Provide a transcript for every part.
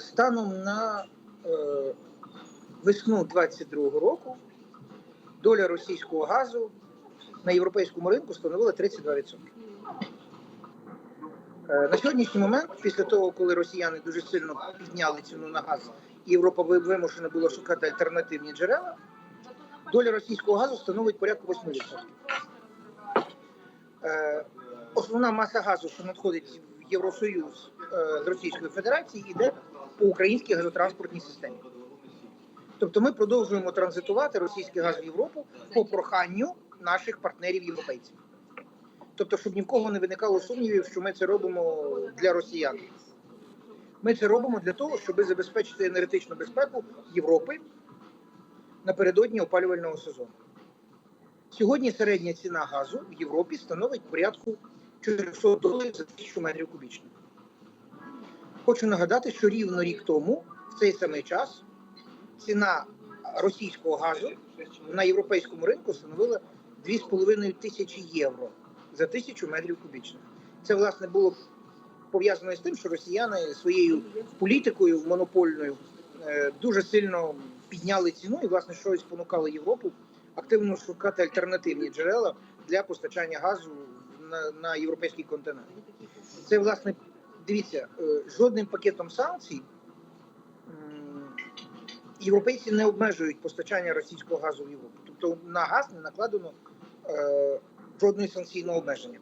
станом на е, весну 22-го року доля російського газу на європейському ринку становила 32%. Е, На сьогоднішній момент, після того, коли росіяни дуже сильно підняли ціну на газ, і Європа вимушена була шукати альтернативні джерела, доля російського газу становить порядку 8%. Е, Основна маса газу, що надходить в Євросоюз з Російської Федерації, йде по українській газотранспортній системі. Тобто ми продовжуємо транзитувати російський газ в Європу по проханню наших партнерів європейців. Тобто, щоб ні в кого не виникало сумнівів, що ми це робимо для росіян. Ми це робимо для того, щоб забезпечити енергетичну безпеку Європи напередодні опалювального сезону. Сьогодні середня ціна газу в Європі становить порядку 400 доларів за тисячу метрів кубічних. Хочу нагадати, що рівно рік тому, в цей самий час, ціна російського газу на європейському ринку становила 2,5 тисячі євро за тисячу метрів кубічних. Це власне було пов'язано з тим, що росіяни своєю політикою монопольною е, дуже сильно підняли ціну і власне щось спонукало Європу активно шукати альтернативні джерела для постачання газу на, на європейський континент. Це власне дивіться, е, жодним пакетом санкцій європейці не обмежують постачання російського газу в Європу. Тобто на газ не накладено е, жодного санкційного обмеження.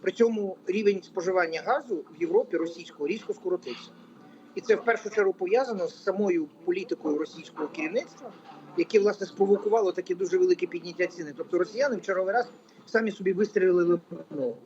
При цьому рівень споживання газу в Європі російського різко скоротився. І це в першу чергу пов'язано з самою політикою російського керівництва, яке власне спровокувало таке дуже велике підняття ціни. Тобто росіяни в черговий раз самі собі вистрілили в ногу.